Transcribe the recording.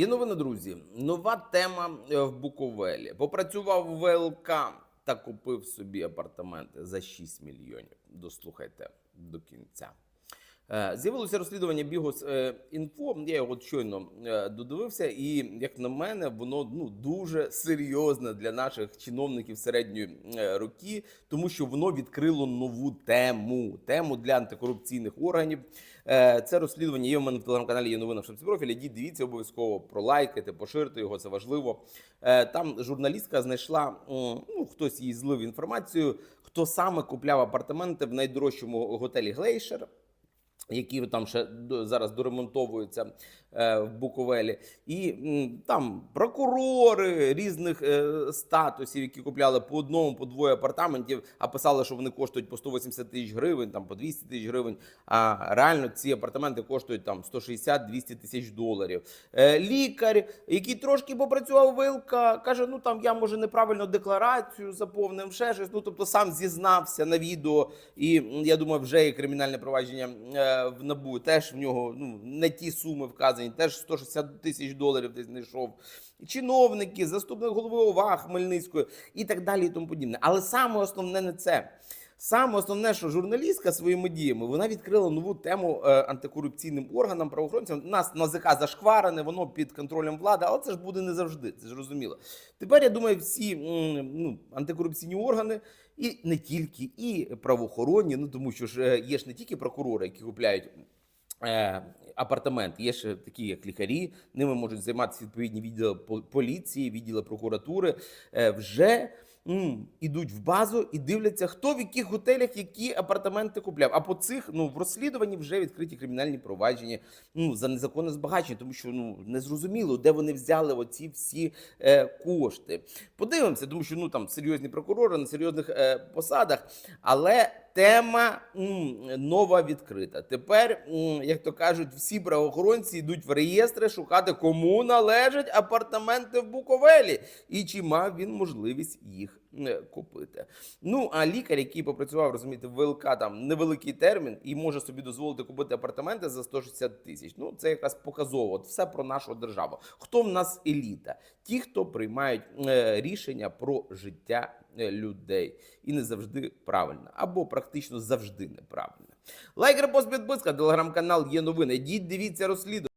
Є новина, друзі. Нова тема е, в Буковелі. Попрацював ВЛК та купив собі апартаменти за 6 мільйонів. Дослухайте до кінця. Е, З'явилося розслідування Бігос е, інфо. Я його щойно е, додивився, і як на мене, воно ну дуже серйозне для наших чиновників середньої роки, тому що воно відкрило нову тему тему для антикорупційних органів. Це розслідування є у мене в телеграм-каналі. Є новина в шапці профілі. Дивіться обов'язково пролайкайте, поширте його. Це важливо. Там журналістка знайшла ну хтось їй злив інформацію, хто саме купляв апартаменти в найдорожчому готелі Глейшер які там ще зараз доремонтовуються е, в Буковелі, і там прокурори різних е, статусів, які купляли по одному, по двоє апартаментів, а писали, що вони коштують по 180 тисяч гривень, там по 200 тисяч гривень. А реально ці апартаменти коштують там 160-200 тисяч доларів. Е, лікар, який трошки попрацював в ВЛК, каже: ну там я може неправильно декларацію заповнив, ще щось. Ну тобто сам зізнався на відео, і я думаю, вже є кримінальне провадження в НАБУ. Теж в нього ну не ті суми вказані, теж 160 тисяч доларів десь знайшов. Чиновники, заступник голови ОВА Хмельницької і так далі, і тому подібне. Але саме основне не це. Саме основне, що журналістка своїми діями вона відкрила нову тему е, антикорупційним органам, правоохоронцям. У Нас НАЗК зашкварене, воно під контролем влади, але це ж буде не завжди. Це ж розуміло. Тепер я думаю, всі ну, антикорупційні органи, і не тільки, і правоохоронні, ну тому що ж е, є ж не тільки прокурори, які купляють. Е, апартамент є ще такі, як лікарі. Ними можуть займатися відповідні відділи поліції, відділи прокуратури. Вже м, ідуть в базу і дивляться, хто в яких готелях які апартаменти купляв. А по цих ну в розслідуванні вже відкриті кримінальні провадження ну за незаконне збагачення, тому що ну незрозуміло, де вони взяли оці всі е, кошти. Подивимося, тому що ну там серйозні прокурори на серйозних е, посадах, але. Тема нова відкрита. Тепер, як то кажуть, всі правоохоронці йдуть в реєстри шукати, кому належать апартаменти в Буковелі, і чи мав він можливість їх е, купити. Ну а лікар, який попрацював, розумієте, в ВЛК там невеликий термін і може собі дозволити купити апартаменти за 160 тисяч. Ну це якраз показово. От все про нашу державу. Хто в нас еліта? Ті, хто приймають е, рішення про життя е, людей, і не завжди правильно, або практично завжди неправильно. Лайк, репост, підписка, телеграм-канал є новини. Йдіть, дивіться розслідування.